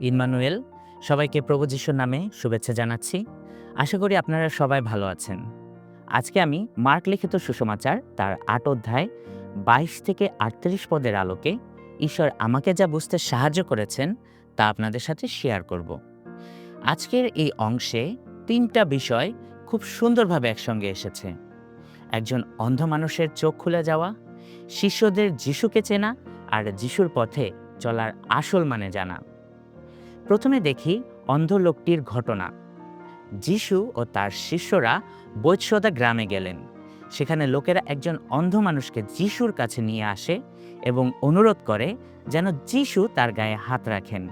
Emmanuel সবাইকে প্রভু যিশুর নামে শুভেচ্ছা জানাচ্ছি। আশা করি আপনারা সবাই ভালো আছেন। আজকে আমি মার্ক লিখিত সুসমাচার তার আট অধ্যায় বাইশ থেকে আটত্রিশ পদের আলোকে ঈশ্বর আমাকে যা বুঝতে সাহায্য করেছেন তা আপনাদের সাথে শেয়ার করব। আজকের এই অংশে তিনটা বিষয় খুব সুন্দরভাবে একসঙ্গে এসেছে। একজন অন্ধ মানুষের চোখ খুলে যাওয়া, শিষ্যদের যিশুকে চেনা আর যিশুর পথে চলার আসল মানে জানা। প্রথমে দেখি অন্ধ লোকটির ঘটনা। যিশু ও তার শিষ্যরা বৈৎসদা গ্রামে গেলেন। সেখানে লোকেরা একজন অন্ধ মানুষকে যিশুর কাছে নিয়ে আসে এবং অনুরোধ করে যেন যিশু তার গায়ে হাত রাখেন।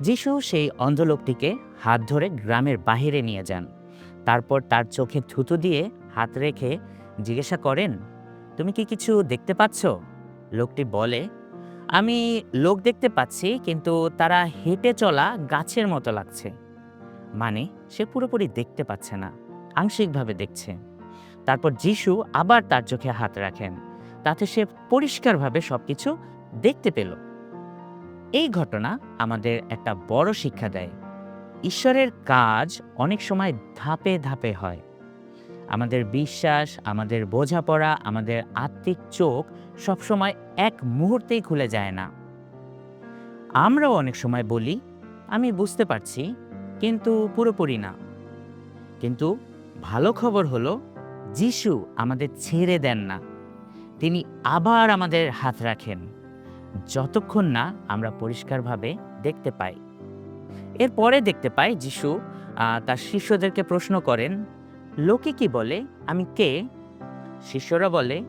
যিশু সেই অন্ধ লোকটিকে হাত ধরে গ্রামের বাহিরে নিয়ে যান। তারপর তার চোখে থুতু দিয়ে হাত রেখে জিজ্ঞাসা করেন, তুমি কি কিছু দেখতে পাচ্ছ? লোকটি বলে আমি লোক দেখতে পাচ্ছি, কিন্তু তারা হেঁটে চলা গাছের মতো লাগছে। মানে সে পুরোপুরি দেখতে পাচ্ছে না, আংশিকভাবে দেখছে। তারপর যিশু আবার তার চোখে হাত রাখেন, তাতে সে পরিষ্কারভাবে সবকিছু দেখতে পেল। এই ঘটনা আমাদের একটা বড় শিক্ষা দেয়। ঈশ্বরের কাজ অনেক সময় ধাপে ধাপে হয়। আমাদের বিশ্বাস, আমাদের বোঝাপড়া, আমাদের আত্মিক চোখ সবসময় এক মুহূর্তেই খুলে যায় না। আমরাও অনেক সময় বলি, আমি বুঝতে পারছি, কিন্তু পুরোপুরি না। কিন্তু ভালো খবর হলো, যিশু আমাদের ছেড়ে দেন না। তিনি আবার আমাদের হাত রাখেন, যতক্ষণ না আমরা পরিষ্কারভাবে দেখতে পাই। এরপরে দেখতে পাই যিশু তার শিষ্যদেরকে প্রশ্ন করেন লোকে কি বলে? আমি কে? শিষ্যরা বলে,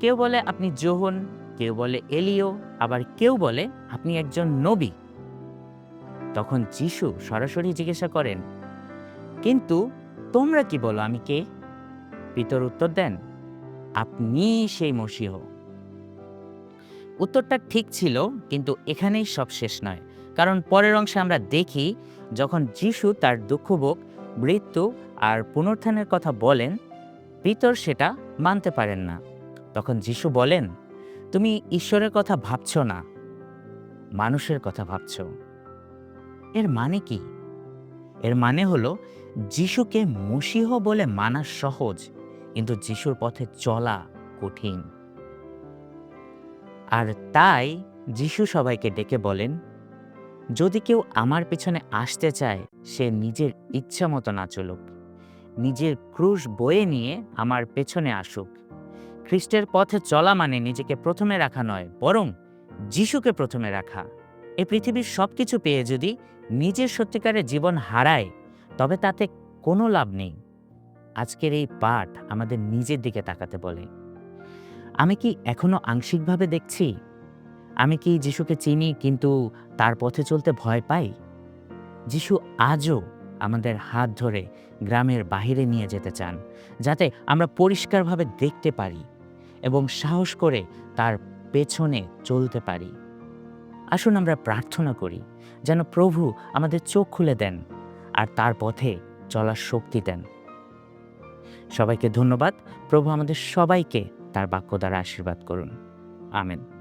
কেউ বলে আপনি জোহন, কেউ বলে এলিও, আবার কেউ বলে আপনি একজন নবী। তখন যিশু সরাসরি জিজ্ঞাসা করেন, কিন্তু তোমরা কি বলো, আমি কে? পিতর উত্তর দেন, আপনি সেই মসিহ। উত্তরটা ঠিক ছিল, কিন্তু এখানেই সব শেষ নয়। কারণ পরের অংশে আমরা দেখি, যখন যিশু তার দুঃখভোগ, মৃত্যু আর পুনরুত্থানের কথা বলেন, পিতর সেটা মানতে পারেন না। তখন যিশু বলেন, তুমি ঈশ্বরের কথা ভাবছ না, মানুষের কথা ভাবছ। এর মানে কি? এর মানে হলো, যিশুকে মসিহ বলে মানা সহজ, কিন্তু যিশুর পথে চলা কঠিন। আর তাই যিশু সবাইকে ডেকে বলেন, যদি কেউ আমার পেছনে আসতে চায়, সে নিজের ইচ্ছা মতো না চলুক। নিজের ক্রুশ বয়ে নিয়ে আমার পেছনে আসুক। খ্রিস্টের পথে চলা মানে নিজেকে প্রথমে রাখা নয়, বরং যিশুকে প্রথমে রাখা। এ পৃথিবীর সব কিছু পেয়ে যদি নিজের সত্যিকারের জীবন হারায়, তবে তাতে কোনো লাভ নেই। আজকের এই পাঠ আমাদের নিজের দিকে তাকাতে বলে। আমি কি এখনও আংশিকভাবে দেখছি? আমি কি যিশুকে চিনি, কিন্তু তার পথে চলতে ভয় পাই? যিশু আজও আমাদের হাত ধরে গ্রামের বাইরে নিয়ে যেতে চান, যাতে আমরা পরিষ্কারভাবে দেখতে পারি এবং সাহস করে তার পেছনে চলতে পারি। আসুন আমরা প্রার্থনা করি, যেন প্রভু আমাদের চোখ খুলে দেন আর তার পথে চলার শক্তি দেন। সবাইকে ধন্যবাদ। প্রভু আমাদের সবাইকে তার বাক্য দ্বারা আশীর্বাদ করুন। আমেন।